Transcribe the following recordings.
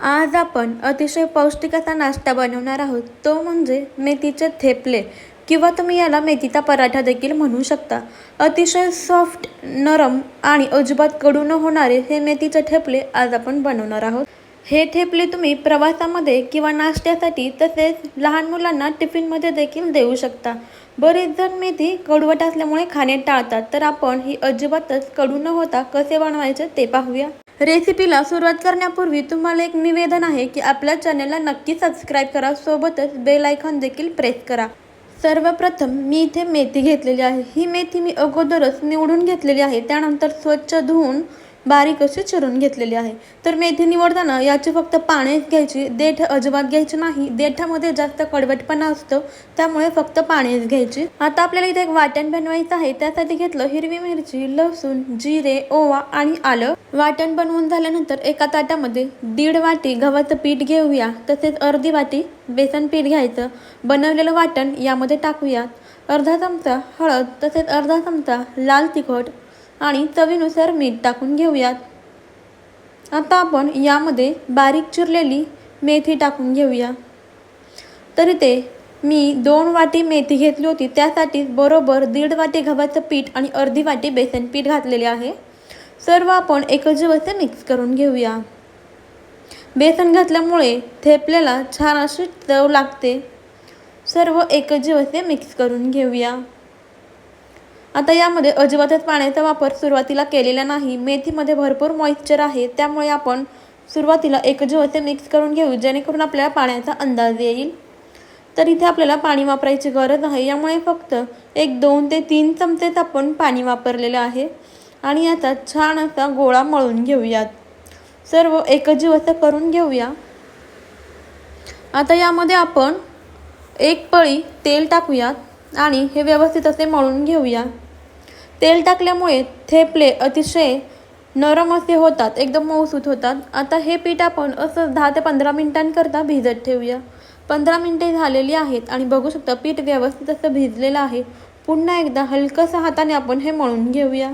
आज आपण अतिशय पौष्टिक असा नाश्ता बनवणार आहोत. तो म्हणजे मेथीचे थेपले. किंवा तुम्ही याला मेथीचा पराठा देखील म्हणू शकता. अतिशय सॉफ्ट नरम आणि अजिबात कडू न होणारे हे मेथीचे ठेपले आज आपण बनवणार आहोत. हे ठेपले तुम्ही प्रवासामध्ये किंवा नाश्त्यासाठी तसेच लहान मुलांना टिफिनमध्ये देखील देऊ शकता. बरेच जण मेथी कडवट असल्यामुळे खाणे टाळतात. तर आपण ही अजिबातच कडू न होता कसे बनवायचे ते पाहूया. रेसिपीला सुरुवात करण्यापूर्वी तुम्हाला एक निवेदन आहे की आपल्या चॅनलला नक्की सबस्क्राईब करा. सोबतच बेल आयकॉन देखील प्रेस करा. सर्वप्रथम मी इथे मेथी घेतलेली आहे. ही मेथी मी अगोदरच निवडून घेतलेली आहे. त्यानंतर स्वच्छ धुवून बारीक अशी चिरून घेतलेली आहे. तर मेथी निवडताना याची फक्त पाण्यात घ्यायची देठ अजिबात घ्यायची नाही. देठामध्ये जास्त कडवटपणा असतो त्यामुळे फक्त पाणीच घ्यायची. आता आपल्याला इथे एक वाटण बनवायचं आहे. त्यासाठी घेतलं हिरवी मिरची लसूण जिरे ओवा आणि आलं. वाटण बनवून झाल्यानंतर एका ताटामध्ये दीड वाटी गव्हाचं पीठ घेऊया. तसेच अर्धी वाटी बेसन पीठ घ्यायचं. बनवलेलं वाटण यामध्ये टाकूयात. अर्धा चमचा हळद तसेच अर्धा चमचा लाल तिखट आणि चवीनुसार मीठ टाकून घेऊयात. आता आपण यामध्ये बारीक चिरलेली मेथी टाकून घेऊया. तर इथे मी दोन वाटी मेथी घेतली होती त्यासाठी बरोबर दीड वाटी गव्हाचं पीठ आणि अर्धी वाटी बेसन पीठ घातलेले आहे. सर्व आपण एकच असे मिक्स करून घेऊया. बेसन घातल्यामुळे थेपल्याला छान अशी चव लागते. सर्व एकच असे मिक्स करून घेऊया. आता यामध्ये अजिबातच पाण्याचा वापर सुरुवातीला केलेला नाही. मेथीमध्ये भरपूर मॉइश्चर आहे. त्यामुळे आपण सुरुवातीला एकजीव असे मिक्स करून घेऊ जेणेकरून आपल्याला पाण्याचा अंदाज येईल. तर इथे आपल्याला पाणी वापरायची गरज आहे. यामुळे फक्त एक दोन ते तीन चमचेच आपण पाणी वापरलेलं आहे. आणि याचा छान असा गोळा मळून घेऊयात. सर्व एकजीव असं करून घेऊया. आता यामध्ये आपण एक पळी तेल टाकूयात आणि हे व्यवस्थित असे मळून घेऊया. तेल टाकल्यामुळे थेपले अतिशय नरम असे होतात एकदम मऊसूत होतात. आता हे पीठ आपण असं दहा ते पंधरा मिनिटांकरता भिजत ठेवूया. पंधरा मिनटे झालेली आहेत आणि बघू शकता पीठ व्यवस्थित असं भिजलेलं आहे. पुन्हा एकदा हलकंसं हाताने आपण हे मळून घेऊया.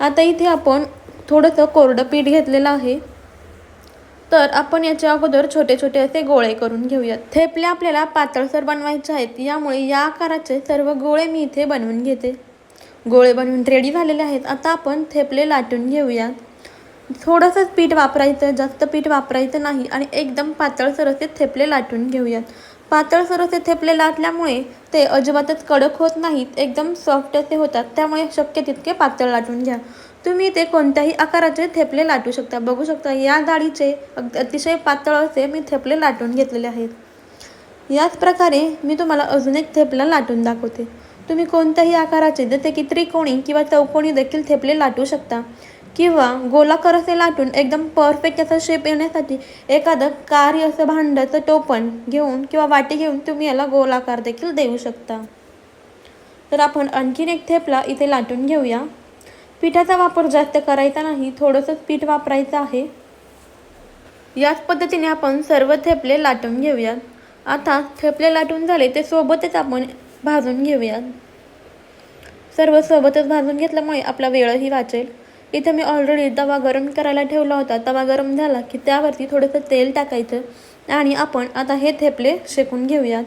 आता इथे आपण थोडंसं कोरडं पीठ घेतलेलं आहे. तर आपण याच्या अगोदर छोटे छोटे असे गोळे करून घेऊयात. थेपले आपल्याला पातळसर बनवायचे आहेत यामुळे या आकाराचे सर्व गोळे मी इथे बनवून घेते. गोळे बनवून रेडी झालेले आहेत. आता आपण थेपले लाटून घेऊयात. थोडंसंच पीठ वापरायचं जास्त पीठ वापरायचं नाही आणि एकदम पातळसर असे थेपले लाटून घेऊयात. पातळसर असे थेपले लाटल्यामुळे ते अजिबातच कडक होत नाहीत एकदम सॉफ्ट असे होतात. त्यामुळे शक्य तितके पातळ लाटून घ्या. तुम्ही ते कोणत्याही आकाराचे थेपले लाटू शकता. बघू शकता या डाळीचे अतिशय पातळ असे मी थेपले लाटून घेतलेले आहेत. याच प्रकारे मी तुम्हाला अजून एक थेपला लाटून दाखवते. तुम्ही कोणत्याही आकाराचे जसे की त्रिकोणी किंवा चौकोणी देखील थेपले लाटू शकता. किंवा गोलाकार असे लाटून एकदम परफेक्ट असा शेप येण्यासाठी एखादं कार्य असं भांड्याचं टोपण घेऊन किंवा वाटी घेऊन तुम्ही याला गोलाकार देखील देऊ शकता. तर आपण आणखीन एक थेपला इथे लाटून घेऊया. पिठाचा वापर जास्त करायचा नाही थोडंसंच पीठ वापरायचं आहे. याच पद्धतीने आपण सर्व थेपले लाटून घेऊयात. आता थेपले लाटून झाले ते सोबतच आपण भाजून घेऊयात. सर्व सोबतच भाजून घेतल्यामुळे आपला वेळही वाचेल. इथे मी ऑलरेडी तवा गरम करायला ठेवला होता. तवा गरम झाला की त्यावरती थोडंसं तेल टाकायचं आणि आपण आता हे थेपले शेकून घेऊयात.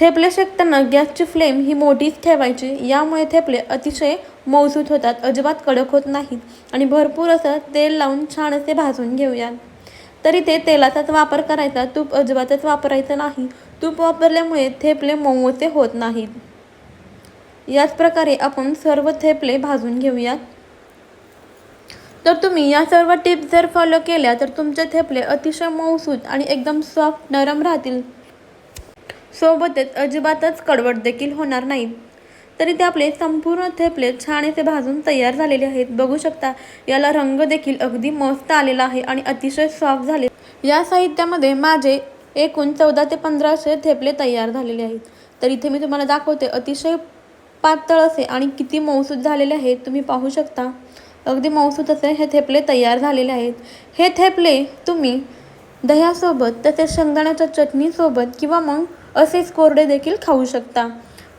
थेपले शेकताना गॅसची फ्लेम ही मोठीच ठेवायची. यामुळे थेपले अतिशय मौसूत होतात. अजिबात कडक होत नाहीत आणि भरपूर असं तेल लावून छान असे भाजून घेऊयात. तरी ते तेलाचाच वापर करायचा. तूप अजिबातच वापरायचं नाही. तूप वापरल्यामुळे थेपले मऊचे होत नाहीत. याच प्रकारे आपण सर्व थेपले भाजून घेऊयात. तर तुम्ही या सर्व टिप्स जर फॉलो केल्या तर तुमचे थेपले अतिशय मऊसूत आणि एकदम सॉफ्ट नरम राहतील. सोबतच अजिबातच कडवट देखील होणार नाहीत. तरी ते आपले संपूर्ण थेपले छान असे भाजून तयार झालेले आहेत. बघू शकता याला रंग देखील अगदी मस्त आलेला आहे आणि अतिशय सॉफ्ट झाले. या साहित्यामध्ये माझे एकूण चौदा ते पंधरा असे थेपले तयार झालेले आहेत. तर इथे मी तुम्हाला दाखवते अतिशय पातळ असे आणि किती मौसूद झालेले आहेत तुम्ही पाहू शकता. अगदी मऊसूत असे हे थेपले तयार झालेले आहेत. हे थेपले तुम्ही दह्यासोबत तसेच शेंगदाण्याच्या चटणीसोबत किंवा मग असेच कोरडे देखील खाऊ शकता.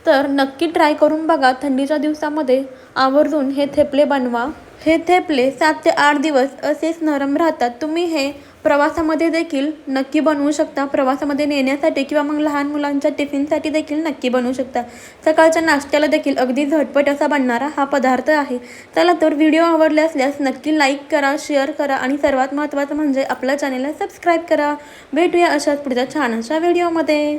तर नक्की ट्राय करून बघा थंडीच्या दिवसामध्ये आवर्जून हे थेपले बनवा. हे थेपले सात ते आठ दिवस असेच नरम राहतात. तुम्ही हे प्रवासामध्ये देखील नक्की बनवू शकता. प्रवासामध्ये नेण्यासाठी किंवा मग लहान मुलांच्या टिफिनसाठी देखील नक्की बनवू शकता. सकाळच्या नाश्त्याला देखील अगदी झटपट असा बनणारा हा पदार्थ आहे. चला तर व्हिडिओ आवडले असल्यास नक्की लाईक करा शेअर करा आणि सर्वात महत्त्वाचं म्हणजे आपल्या चॅनेलला सबस्क्राईब करा. भेटूया अशाच पुढच्या छान अशा व्हिडिओमध्ये.